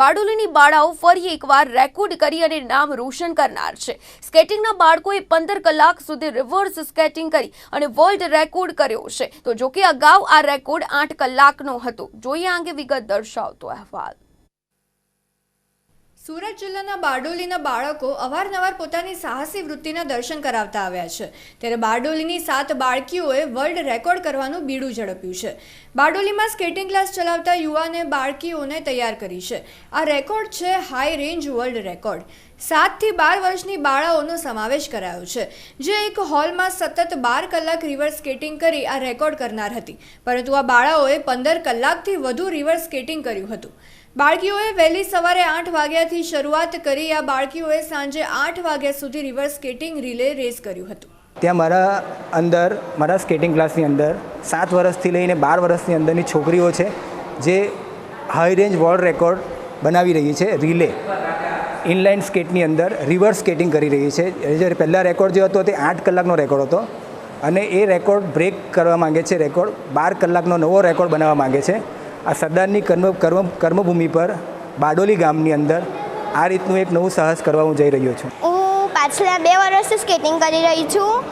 બારડોલીની બાળાઓ ફરી એકવાર રેકોર્ડ કરી અને નામ રોશન કરનાર છે. સ્કેટિંગના બાળકોએ પંદર કલાક સુધી રિવર્સ સ્કેટિંગ કરી અને વર્લ્ડ રેકોર્ડ કર્યો છે. તો જોકે અગાઉ આ રેકોર્ડ આઠ કલાકનો હતો. જોઈએ આ અંગે વિગત દર્શાવતો અહેવાલ. સુરત જિલ્લાના બારડોલીના બાળકો અવારનવાર પોતાની સાહસી વૃત્તિના દર્શન કરાવતા આવ્યા છે. ત્યારે બારડોલીની સાત બાળકીઓએ વર્લ્ડ રેકોર્ડ કરવાનું બીડું ઝડપ્યું છે. બારડોલીમાં સ્કેટિંગ ક્લાસ ચલાવતા યુવાને બાળકીઓને તૈયાર કરી છે. આ રેકોર્ડ છે હાઈ રેન્જ વર્લ્ડ રેકોર્ડ. સાતથી બાર વર્ષની બાળાઓનો સમાવેશ કરાયો છે. જે એક હોલમાં સતત બાર કલાક રિવર્સ સ્કેટિંગ કરી આ રેકોર્ડ કરનાર હતી. પરંતુ આ બાળાઓએ પંદર કલાકથી વધુ રિવર્સ સ્કેટિંગ કર્યું હતું. બાળકીઓએ વહેલી સવારે આઠ વાગ્યાથી શરૂઆત કરી આ બાળકીઓએ સાંજે આઠ વાગ્યા સુધી રિવર્સ સ્કેટિંગ રિલે રેસ કર્યું હતું. ત્યાં મારા અંદર, મારા સ્કેટિંગ ક્લાસની અંદર, સાત વર્ષથી લઈને બાર વર્ષની અંદરની છોકરીઓ છે, જે હાઈ રેન્જ વર્લ્ડ રેકોર્ડ બનાવી રહી છે, રિલે. ઇનલાઇન સ્કેટની અંદર રિવર્સ સ્કેટિંગ કરી રહી છે. જે પહેલાં રેકોર્ડ જે હતો તે આઠ કલાકનો રેકોર્ડ હતો. અને એ રેકોર્ડ બ્રેક કરવા માંગે છે રેકોર્ડ બાર કલાકનો નવો રેકોર્ડ બનાવવા માંગે છે. આ સરદારની કર્મ કર્મ કર્મભૂમિ પર બારડોલી ગામની અંદર આ રીતનું એક નવું સાહસ કરવા હું જઈ રહ્યો છું. હું પાછલા બે વર્ષથી સ્કેટિંગ કરી રહી છું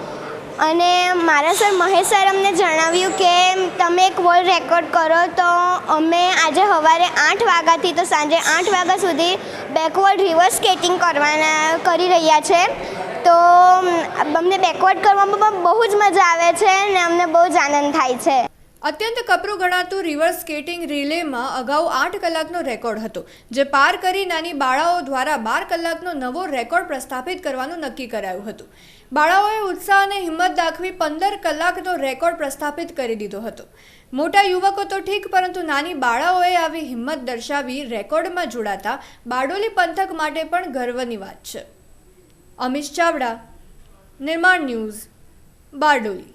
અને મારા સર મહેશ સર અમને જણાવ્યું કે તમે એક વર્લ્ડ રેકોર્ડ કરો તો અમે આજે સવારે આઠ વાગ્યાથી તો સાંજે આઠ વાગ્યા સુધી બેકવર્ડ રિવર્સ સ્કેટિંગ કરવાના કરી રહ્યા છે. તો અમને બેકવર્ડ કરવામાં પણ બહુ જ મજા આવે છે અને અમને બહુ જ આનંદ થાય છે. અત્યંત કપરું ગણાતું રિવર સ્કેટિંગ રિલેમાં અગાઉ આઠ કલાકનો રેકોર્ડ હતો, જે પાર કરી નાની બાળાઓ દ્વારા બાર કલાકનો નવો રેકોર્ડ પ્રસ્થાપિત કરવાનું નક્કી કરાયું હતું. બાળાઓએ ઉત્સાહ અને હિંમત દાખવી પંદર કલાકનો રેકોર્ડ પ્રસ્થાપિત કરી દીધો હતો. મોટા યુવકો તો ઠીક, પરંતુ નાની બાળાઓએ આવી હિંમત દર્શાવી રેકોર્ડમાં જોડાતા બારડોલી પંથક માટે પણ ગર્વની વાત છે. અમિશ ચાવડા, નિર્માણ ન્યૂઝ, બારડોલી.